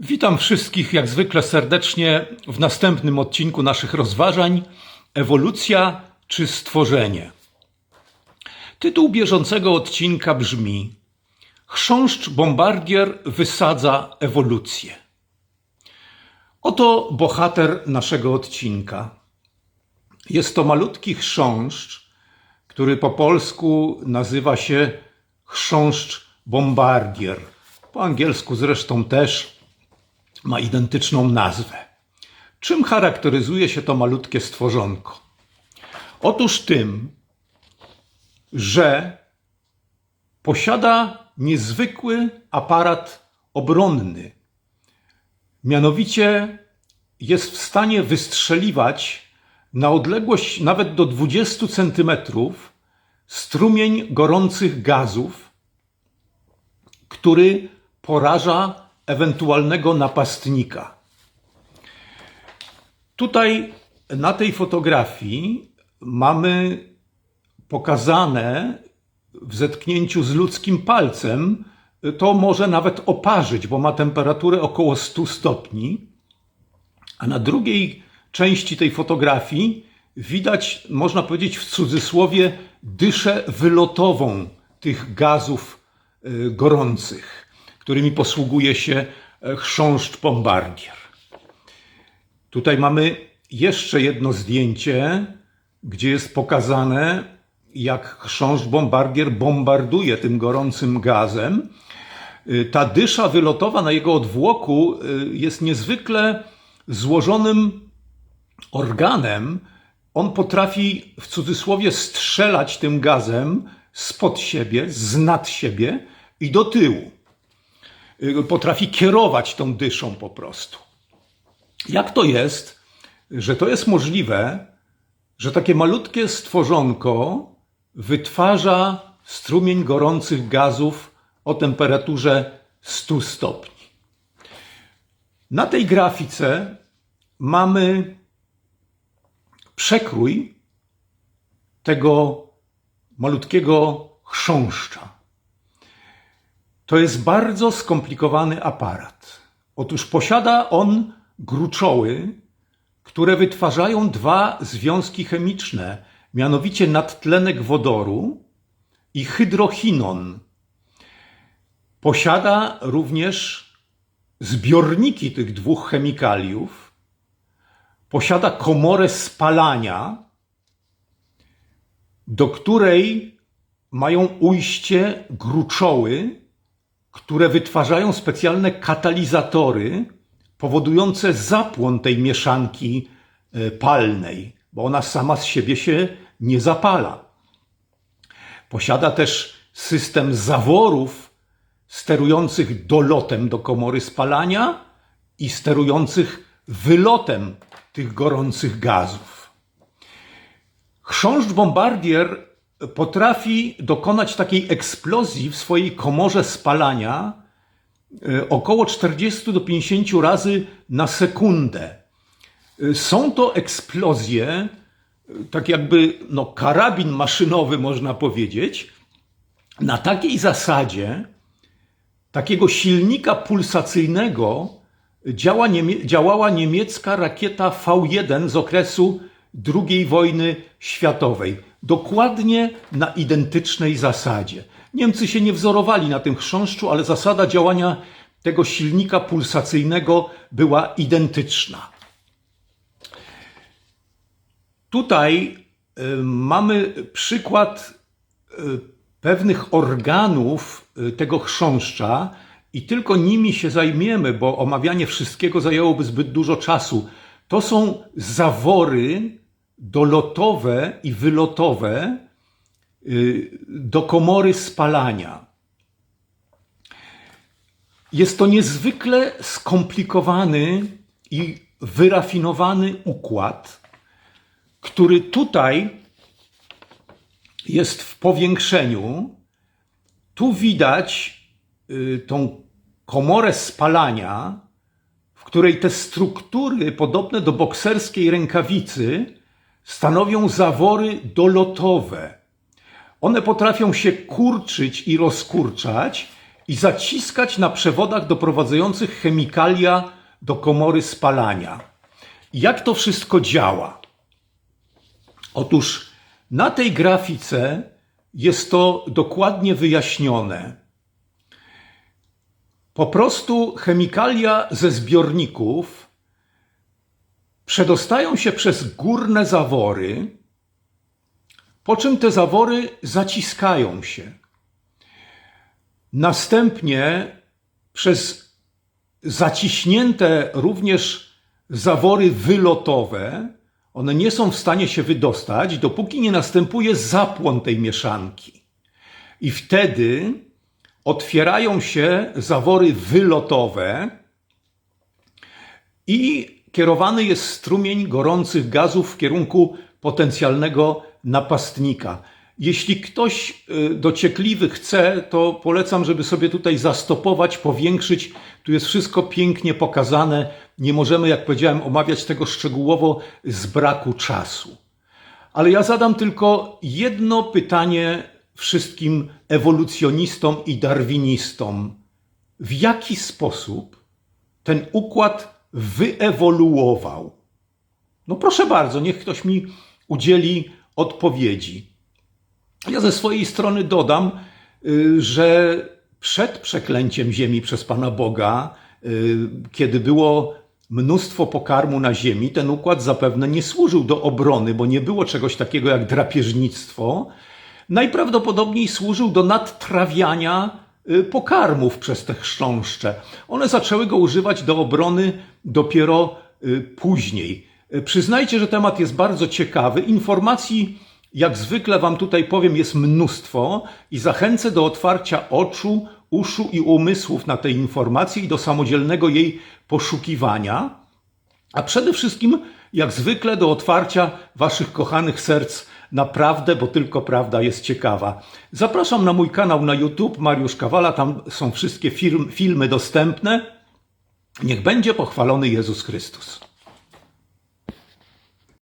Witam wszystkich jak zwykle serdecznie w następnym odcinku naszych rozważań Ewolucja czy stworzenie. Tytuł bieżącego odcinka brzmi Chrząszcz bombardier wysadza ewolucję. Oto bohater naszego odcinka. Jest to malutki chrząszcz, który po polsku nazywa się chrząszcz bombardier. Po angielsku zresztą też ma identyczną nazwę. Czym charakteryzuje się to malutkie stworzonko? Otóż tym, że posiada niezwykły aparat obronny. Mianowicie jest w stanie wystrzeliwać na odległość nawet do 20 centymetrów strumień gorących gazów, który poraża ewentualnego napastnika. Tutaj na tej fotografii mamy pokazane w zetknięciu z ludzkim palcem, to może nawet oparzyć, bo ma temperaturę około 100 stopni. A na drugiej części tej fotografii widać, można powiedzieć w cudzysłowie, dyszę wylotową tych gazów y, gorących, którymi posługuje się e, chrząszcz bombardier. Tutaj mamy jeszcze jedno zdjęcie, gdzie jest pokazane, jak chrząszcz bombardier bombarduje tym gorącym gazem. Y, Ta dysza wylotowa na jego odwłoku y, jest niezwykle złożonym organem. On potrafi w cudzysłowie strzelać tym gazem spod siebie, z nad siebie i do tyłu. Y, Potrafi kierować tą dyszą po prostu. Jak to jest, że to jest możliwe, że takie malutkie stworzonko wytwarza strumień gorących gazów o temperaturze 100 stopni? Na tej grafice mamy przekrój tego malutkiego chrząszcza. To jest bardzo skomplikowany aparat. Otóż posiada on gruczoły, które wytwarzają dwa związki chemiczne, mianowicie nadtlenek wodoru i hydrochinon. Posiada również zbiorniki tych dwóch chemikaliów, posiada komorę spalania, do której mają ujście gruczoły, które wytwarzają specjalne katalizatory powodujące zapłon tej mieszanki e, palnej, bo ona sama z siebie się nie zapala. Posiada też system zaworów sterujących dolotem do komory spalania i sterujących wylotem tych gorących gazów. Chrząszcz bombardier potrafi dokonać takiej eksplozji w swojej komorze spalania e, około 40 do 50 razy na sekundę. E, Są to eksplozje, e, tak jakby no, karabin maszynowy, można powiedzieć, na takiej zasadzie takiego silnika pulsacyjnego działa niemie działała niemiecka rakieta V1 z okresu II wojny światowej. Dokładnie na identycznej zasadzie. Niemcy się nie wzorowali na tym chrząszczu, ale zasada działania tego silnika pulsacyjnego była identyczna. Tutaj y, mamy przykład y, pewnych organów y, tego chrząszcza i tylko nimi się zajmiemy, bo omawianie wszystkiego zajęłoby zbyt dużo czasu. To są zawory dolotowe i wylotowe y, do komory spalania. Jest to niezwykle skomplikowany i wyrafinowany układ, który tutaj jest w powiększeniu. Tu widać y, tą komorę spalania, w której te struktury podobne do bokserskiej rękawicy stanowią zawory dolotowe. One potrafią się kurczyć i rozkurczać i zaciskać na przewodach doprowadzających chemikalia do komory spalania. Jak to wszystko działa? Otóż na tej grafice jest to dokładnie wyjaśnione. Po prostu chemikalia ze zbiorników przedostają się przez górne zawory, po czym te zawory zaciskają się. Następnie przez zaciśnięte również zawory wylotowe, one nie są w stanie się wydostać, dopóki nie następuje zapłon tej mieszanki. I wtedy otwierają się zawory wylotowe i kierowany jest strumień gorących gazów w kierunku potencjalnego napastnika. Jeśli ktoś y, dociekliwy chce, to polecam, żeby sobie tutaj zastopować, powiększyć. Tu jest wszystko pięknie pokazane. Nie możemy, jak powiedziałem, omawiać tego szczegółowo z braku czasu. Ale ja zadam tylko jedno pytanie wszystkim ewolucjonistom i darwinistom. W jaki sposób ten układ wyewoluował? No proszę bardzo, niech ktoś mi udzieli odpowiedzi. Ja ze swojej strony dodam, y, że przed przeklęciem ziemi przez Pana Boga, y, kiedy było mnóstwo pokarmu na ziemi, ten układ zapewne nie służył do obrony, bo nie było czegoś takiego jak drapieżnictwo. Najprawdopodobniej służył do nadtrawiania pokarmów przez te chrząszcze. One zaczęły go używać do obrony dopiero później. Przyznajcie, że temat jest bardzo ciekawy. Informacji jak zwykle Wam tutaj powiem, jest mnóstwo i zachęcę do otwarcia oczu, uszu i umysłów na tej informacji i do samodzielnego jej poszukiwania, a przede wszystkim, jak zwykle, do otwarcia Waszych kochanych serc na prawdę, bo tylko prawda jest ciekawa. Zapraszam na mój kanał na YouTube, Mariusz Kawala, tam są wszystkie film, filmy dostępne. Niech będzie pochwalony Jezus Chrystus.